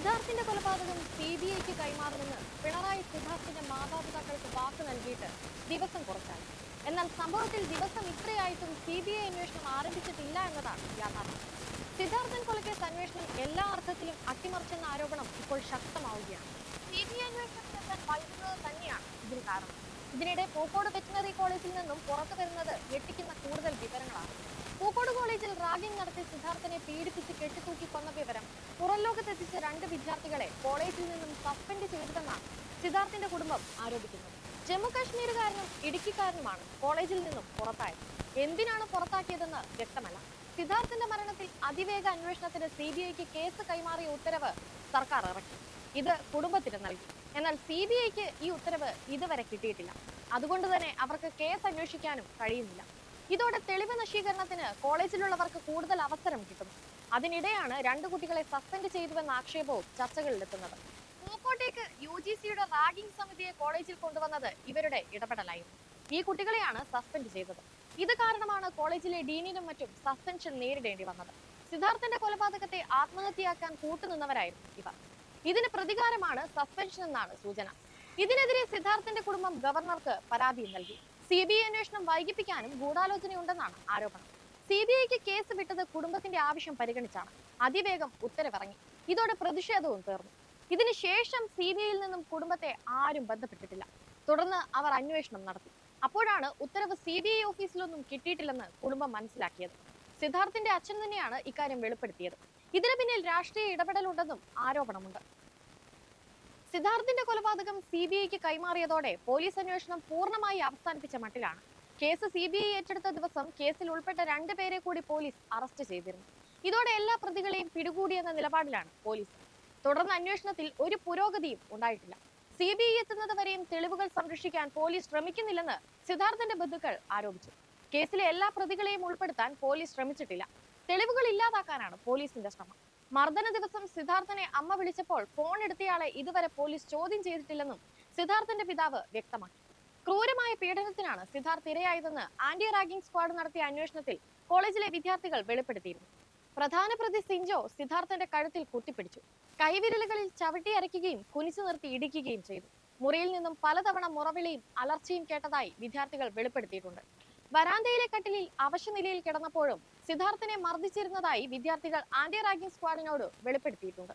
സിദ്ധാർത്ഥിന്റെ കൊലപാതകം C B ഐക്ക് കൈമാറുമെന്ന് പിണറായി സിദ്ധാർത്ഥിന്റെ മാതാപിതാക്കൾക്ക് വാക്ക് നൽകിയിട്ട് ദിവസം കുറച്ചാണ്. എന്നാൽ സംഭവത്തിൽ ദിവസം ഇത്രയായിട്ടും സി ബി ഐ അന്വേഷണം ആരംഭിച്ചിട്ടില്ല എന്നതാണ് യാഥാർത്ഥ്യം. സിദ്ധാർത്ഥൻ കൊലക്കേസ് അന്വേഷണം എല്ലാ അർത്ഥത്തിലും അട്ടിമറിച്ചെന്ന ആരോപണം ഇപ്പോൾ ശക്തമാവുകയാണ്. സി ബി ഐ അന്വേഷണത്തിനെത്താൻ വൈകുന്നത് തന്നെയാണ് ഇതിന് കാരണം. ഇതിനിടെ പൂക്കോട് വെറ്റിനറി കോളേജിൽ നിന്നും പുറത്തു വരുന്നത് ഞെട്ടിക്കുന്ന കൂടുതൽ വിവരങ്ങളാണ്. പൂക്കോട് കോളേജിൽ റാഗിംഗ് നടത്തി സിദ്ധാർത്ഥനെ പീഡിപ്പിച്ച് കെട്ടിത്തൂക്കി കൊന്ന വിവരം പുറം ലോകത്തെത്തിച്ച രണ്ട് വിദ്യാർത്ഥികളെ കോളേജിൽ നിന്നും സസ്പെൻഡ് ചെയ്തതെന്നാണ് സിദ്ധാർത്ഥിന്റെ കുടുംബം ആരോപിക്കുന്നത്. ജമ്മു കാശ്മീരുകാരനും ഇടുക്കിക്കാരനുമാണ് കോളേജിൽ നിന്നും പുറത്തായത്. എന്തിനാണ് പുറത്താക്കിയതെന്ന് വ്യക്തമല്ല. സിദ്ധാർത്ഥിന്റെ മരണത്തിൽ അതിവേഗ അന്വേഷണത്തിന് സി ബി ഐക്ക് കേസ് കൈമാറിയ ഉത്തരവ് സർക്കാർ ഇറക്കി. ഇത് കുടുംബത്തിന് നൽകി. എന്നാൽ സി ബി ഐക്ക് ഈ ഉത്തരവ് ഇതുവരെ കിട്ടിയിട്ടില്ല. അതുകൊണ്ട് തന്നെ അവർക്ക് കേസ് അന്വേഷിക്കാനും കഴിയുന്നില്ല. ഇതോടെ തെളിവ് നശീകരണത്തിന് കോളേജിലുള്ളവർക്ക് കൂടുതൽ അവസരം കിട്ടുന്നു അതിനിടെയാണ് രണ്ട് കുട്ടികളെ സസ്പെൻഡ് ചെയ്തുവെന്ന ആക്ഷേപവും ചർച്ചകളിലെത്തുന്നത്. പൂക്കോട്ടേക്ക് യു ജി സിയുടെ റാഗിംഗ് സമിതിയെ കോളേജിൽ കൊണ്ടുവന്നത് ഇവരുടെ ഇടപെടലായിരുന്നു. ഈ കുട്ടികളെയാണ് സസ്പെൻഡ് ചെയ്തത്. ഇത് കാരണമാണ് കോളേജിലെ ഡീനിനും മറ്റും സസ്പെൻഷൻ നേരിടേണ്ടി വന്നത്. സിദ്ധാർത്ഥന്റെ കൊലപാതകത്തെ ആത്മഹത്യയാക്കാൻ കൂട്ടുനിന്നവരായിരുന്നു ഇവർ. ഇതിന് പ്രതികാരമാണ് സസ്പെൻഷൻ എന്നാണ് സൂചന. ഇതിനെതിരെ സിദ്ധാർത്ഥന്റെ കുടുംബം ഗവർണർക്ക് പരാതിയും നൽകി. സി ബി ഐ അന്വേഷണം വൈകിപ്പിക്കാനും ഗൂഢാലോചനയുണ്ടെന്നാണ് ആരോപണം. സി ബി ഐക്ക് കേസ് വിട്ടത് കുടുംബത്തിന്റെ ആവശ്യം പരിഗണിച്ചാണ്. അതിവേഗം ഉത്തരവിറങ്ങി. ഇതോടെ പ്രതിഷേധവും തീർന്നു. ഇതിന് ശേഷം സി ബി ഐയിൽ നിന്നും കുടുംബത്തെ ആരും ബന്ധപ്പെട്ടിട്ടില്ല. തുടർന്ന് അവർ അന്വേഷണം നടത്തി. അപ്പോഴാണ് ഉത്തരവ് സി ബി ഐ ഓഫീസിലൊന്നും കിട്ടിയിട്ടില്ലെന്ന് കുടുംബം മനസ്സിലാക്കിയത്. സിദ്ധാർത്ഥിന്റെ അച്ഛൻ തന്നെയാണ് ഇക്കാര്യം വെളിപ്പെടുത്തിയത്. ഇതിന് പിന്നിൽ രാഷ്ട്രീയ ഇടപെടലുണ്ടെന്നും ആരോപണമുണ്ട്. സിദ്ധാർത്ഥിന്റെ കൊലപാതകം സി ബി ഐക്ക് കൈമാറിയതോടെ പോലീസ് അന്വേഷണം പൂർണമായി അവസാനിപ്പിച്ച മട്ടിലാണ്. കേസ് സി ബി ഐ ഏറ്റെടുത്ത ദിവസം കേസിൽ ഉൾപ്പെട്ട രണ്ട് പേരെ കൂടി പോലീസ് അറസ്റ്റ് ചെയ്തിരുന്നു. ഇതോടെ എല്ലാ പ്രതികളെയും പിടികൂടിയെന്ന നിലപാടിലാണ് പോലീസ്. തുടർന്ന് അന്വേഷണത്തിൽ ഒരു പുരോഗതിയും ഉണ്ടായിട്ടില്ല. സി ബി ഐ എത്തുന്നത് വരെയും തെളിവുകൾ സംരക്ഷിക്കാൻ പോലീസ് ശ്രമിക്കുന്നില്ലെന്ന് സിദ്ധാർത്ഥന്റെ ബന്ധുക്കൾ ആരോപിച്ചു. കേസിലെ എല്ലാ പ്രതികളെയും ഉൾപ്പെടുത്താൻ പോലീസ് ശ്രമിച്ചിട്ടില്ല. തെളിവുകൾ ഇല്ലാതാക്കാനാണ് പോലീസിന്റെ ശ്രമം. മർദ്ദന ദിവസം സിദ്ധാർത്ഥനെ അമ്മ വിളിച്ചപ്പോൾ ഫോൺ എടുത്തയാളെ ഇതുവരെ പോലീസ് ചോദ്യം ചെയ്തിട്ടില്ലെന്നും സിദ്ധാർത്ഥന്റെ പിതാവ് വ്യക്തമാക്കി. ക്രൂരമായ പീഡനത്തിനാണ് സിദ്ധാർത്ഥ് ഇരയായതെന്ന് ആന്റി റാഗിംഗ് സ്ക്വാഡ് നടത്തിയ അന്വേഷണത്തിൽ കോളേജിലെ വിദ്യാർത്ഥികൾ വെളിപ്പെടുത്തിയിരുന്നു. പ്രധാന പ്രതി സിഞ്ചോ സിദ്ധാർത്ഥന്റെ കഴുത്തിൽ കുത്തിപ്പിടിച്ചു. കൈവിരലുകളിൽ ചവിട്ടി അരയ്ക്കുകയും കുനിച്ചു നിർത്തി ഇടിക്കുകയും ചെയ്തു. മുറിയിൽ നിന്നും പലതവണ മുറവിളിയും അലർച്ചയും കേട്ടതായി വിദ്യാർത്ഥികൾ വെളിപ്പെടുത്തിയിട്ടുണ്ട്. വരാന്തയിലെ കട്ടിലിൽ അവശനിലയിൽ കിടന്നപ്പോഴും സിദ്ധാർത്ഥനെ മർദ്ദിച്ചിരുന്നതായി വിദ്യാർത്ഥികൾ ആന്റി റാഗിംഗ് സ്ക്വാഡിനോട് വെളിപ്പെടുത്തിയിട്ടുണ്ട്.